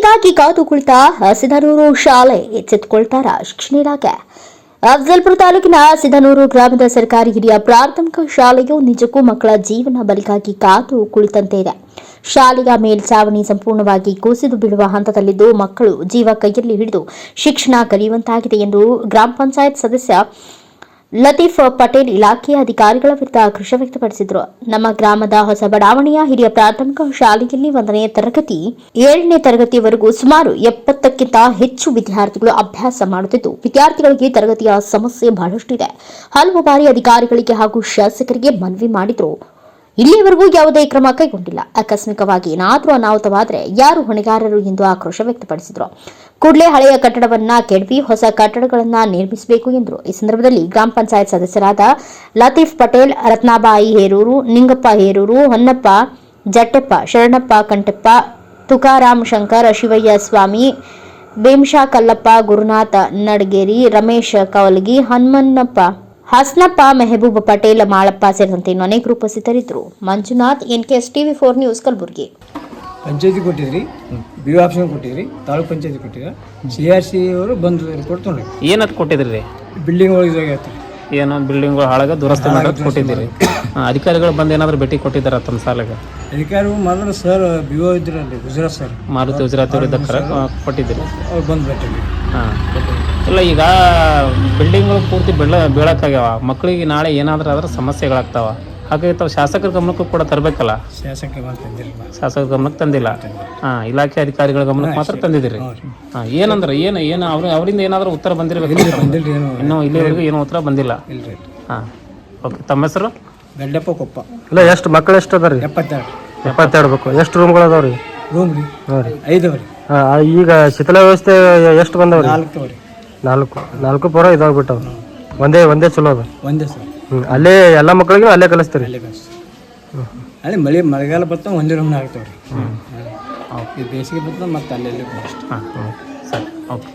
ಮಕ್ಕಳಿಗಾಗಿ ಕಾದು ಕುಳಿತ ಹಸಿದನೂರು ಶಾಲೆ ಎಚ್ಚೆತ್ತುಕೊಳ್ತಾರ ಶಿಕ್ಷಣ ಇಲಾಖೆ ಅಫ್ಜಲ್ಪುರ ತಾಲೂಕಿನ ಸಿದನೂರು ಗ್ರಾಮದ ಸರ್ಕಾರಿ ಹಿರಿಯ ಪ್ರಾಥಮಿಕ ಶಾಲೆಯು ನಿಜಕ್ಕೂ ಮಕ್ಕಳ ಜೀವನ ಬಲಿಗಾಗಿ ಕಾದು ಕುಳಿತಂತೆ ಇದೆ. ಶಾಲೆಯ ಮೇಲ್ಚಾವಣಿ ಸಂಪೂರ್ಣವಾಗಿ ಕುಸಿದು ಬೀಳುವ ಹಂತದಲ್ಲಿದ್ದು ಮಕ್ಕಳು ಜೀವ ಕೈಯಲ್ಲಿ ಹಿಡಿದು ಶಿಕ್ಷಣ ಕಲಿಯುವಂತಾಗಿದೆ ಎಂದು ಗ್ರಾಮ ಪಂಚಾಯತ್ ಸದಸ್ಯ ಲತೀಫ್ ಪಟೇಲ್ ಇಲಾಖೆಯ ಅಧಿಕಾರಿಗಳ ವಿರುದ್ಧ ಆಕ್ರೋಶ ವ್ಯಕ್ತಪಡಿಸಿದರು. ನಮ್ಮ ಗ್ರಾಮದ ಹೊಸ ಬಡಾವಣೆಯ ಹಿರಿಯ ಪ್ರಾಥಮಿಕ ಶಾಲೆಯಲ್ಲಿ ಒಂದನೇ ತರಗತಿ, ಏಳನೇ ತರಗತಿಯವರೆಗೂ ಸುಮಾರು ಎಪ್ಪತ್ತಕ್ಕಿಂತ ಹೆಚ್ಚು ವಿದ್ಯಾರ್ಥಿಗಳು ಅಭ್ಯಾಸ ಮಾಡುತ್ತಿದ್ದು, ವಿದ್ಯಾರ್ಥಿಗಳಿಗೆ ತರಗತಿಯ ಸಮಸ್ಯೆ ಬಹಳಷ್ಟಿದೆ. ಹಲವು ಬಾರಿ ಅಧಿಕಾರಿಗಳಿಗೆ ಹಾಗೂ ಶಾಸಕರಿಗೆ ಮನವಿ ಮಾಡಿದ್ರು. ಇಲ್ಲಿಯವರೆಗೂ ಯಾವುದೇ ಕ್ರಮ ಕೈಗೊಂಡಿಲ್ಲ. ಆಕಸ್ಮಿಕವಾಗಿ ಏನಾದರೂ ಅನಾಹುತವಾದರೆ ಯಾರು ಹೊಣೆಗಾರರು ಎಂದು ಆಕ್ರೋಶ ವ್ಯಕ್ತಪಡಿಸಿದರು. ಕೂಡಲೇ ಹಳೆಯ ಕಟ್ಟಡವನ್ನ ಕೆಡವಿ ಹೊಸ ಕಟ್ಟಡಗಳನ್ನ ನಿರ್ಮಿಸಬೇಕು ಎಂದರು. ಈ ಸಂದರ್ಭದಲ್ಲಿ ಗ್ರಾಮ ಪಂಚಾಯತ್ ಸದಸ್ಯರಾದ ಲತೀಫ್ ಪಟೇಲ್, ರತ್ನಾಬಾಯಿ ಹೇರೂರು, ನಿಂಗಪ್ಪ ಹೇರೂರು, ಹೊನ್ನಪ್ಪ ಜಟ್ಟಪ್ಪ, ಶರಣಪ್ಪ ಕಂಟಪ್ಪ ತುಕಾರಾಮ್ ಶಂಕರ್, ಶಿವಯ್ಯ ಸ್ವಾಮಿ, ಭೀಮಶಾ ಕಲ್ಲಪ್ಪ, ಗುರುನಾಥ ನಡಗೇರಿ, ರಮೇಶ್ ಕವಲಗಿ, ಹನುಮನ್ನಪ್ಪ ಹಸ್ನಪ್ಪ ಮೆಹಬೂಬ್ ಪಟೇಲ್ ಮಾಳಪ್ಪ ಸೇರಿದಂತೆ ಇನ್ನು ಅನೇಕರು ಉಪಸ್ಥಿತರಿದ್ದರು. Manjunath NKS TV four news Kalaburagi. ಪಂಚಾಯತಿ ಕೊಟ್ಟಿದ್ರಿ ಬಿ ಆಪ್ಷನ್ ಕೊಟ್ಟಿದ್ರಿ ತಾಲೂಕ್ ಪಂಚಾಯತಿ ಕೊಟ್ಟಿದ್ರಿ? ಸಿ ಆರ್ ಸಿ ಅವರು ಬಂದು ರಿಪೋರ್ಟ್ ತೊಗೊಂಡ್ರಿ ಏನಂತ ಕೊಟ್ಟಿದ್ರಿ? ರೀ ಬಿಲ್ಡಿಂಗ್ ಒಳಗೆ ಇದಾಗೈತೆ ಏನೋ ಬಿಲ್ಡಿಂಗ್ ಹಾಳಾಗ ದುರಸ್ತಿ ಮಾಡೋದು ಕೊಟ್ಟಿದ್ದೀರಿ. ಅಧಿಕಾರಿಗಳು ಬಂದು ಏನಾದರೂ ಭೇಟಿ ಕೊಟ್ಟಿದ್ದಾರ ತಮ್ಮ ಸಾಲಾಗ? ಅಧಿಕಾರಿ ಮೊದಲು ಸರ್ ಬಿ ಓ ಇದ್ರಲ್ಲಿ ಗುಜರಾತ್ ಸರ್. ಮಾರುತಿ ಗುಜರಾತ್ ಅವರಿದ್ದ ಕರ ಕೊಟ್ಟಿದ್ದೀರಿ. ಅವ್ರು ಬಂದು ಭೇಟಿ ಹಾಂ. ಇಲ್ಲ ಈಗ ಪೂರ್ತಿ ಬೆಳ ಬೀಳಕ್ಕಾಗ್ಯಾವ. ಮಕ್ಕಳಿಗೆ ನಾಳೆ ಏನಾದರೂ ಆದ್ರೆ ಸಮಸ್ಯೆಗಳಾಗ್ತಾವ. ಹಾಗಾಗಿ ತಾವು ಶಾಸಕರ ಗಮನಕ್ಕೂ ಕೂಡ ತರಬೇಕಲ್ಲ? ಶಾಸಕ ಶಾಸಕರ ಗಮನಕ್ಕೆ ತಂದಿಲ್ಲ? ಹಾಂ ಇಲಾಖೆ ಅಧಿಕಾರಿಗಳ ಗಮನಕ್ಕೆ ಮಾತ್ರ ತಂದಿದ್ದೀರಿ? ಹಾಂ ಏನಂದ್ರೆ ಏನು ಏನು ಅವ್ರ ಅವರಿಂದ ಏನಾದರೂ ಉತ್ತರ ಬಂದಿರಬೇಕು ಇನ್ನೂ ಇಲ್ಲಿವರೆಗೂ ಏನೂ ಉತ್ತರ ಬಂದಿಲ್ಲ. ಹಾಂ ಓಕೆ ತಮ್ಮ ಹೆಸರು? ಗಡ್ಡಪ್ಪ ಕೊಪ್ಪ. ಇಲ್ಲ ಎಷ್ಟು ಮಕ್ಕಳು ಎಷ್ಟು ಅದ ರೀ ಎಪ್ಪತ್ತೆರಡು. ಎಪ್ಪತ್ತೆರಡು ಬೇಕು ಎಷ್ಟು ರೂಮ್ಗಳು ಅದಾವ ರೀ ರೂಮ್ ರೀ. ಹಾಂ ರೀ ಐದು ಈಗ ಶಿಥಿಲ ವ್ಯವಸ್ಥೆ ಎಷ್ಟು ಬಂದವ ರೀ ನಾಲ್ಕು ರೀ ನಾಲ್ಕು ನಾಲ್ಕು ಪೂರ ಇದಾಗ್ಬಿಟ್ಟವ. ಒಂದೇ ಒಂದೇ ಚಲೋ ಅದ. ಒಂದೇ ಸರ್ ಹ್ಞೂ ಅಲ್ಲೇ ಎಲ್ಲ ಮಕ್ಕಳಿಗೆ ಅಲ್ಲೇ ಕಲಿಸ್ತೀರಿ. ಅಲ್ಲೇ ಕಳ್ಸಿ ಅಲ್ಲಿ ಮಳೆ ಮಳೆಗಾಲ ಬರ್ತಾವ ಒಂದೇ ರೂಮ್ನ ಆಗ್ತಾವ್ರಿ ಬೇಸಿಗೆ ಬರ್ತಾವ ಮತ್ತೆ ಅಲ್ಲೆಲ್ಲಿ ಅಷ್ಟೇ ಹಾಂ ಸರಿ ಓಕೆ.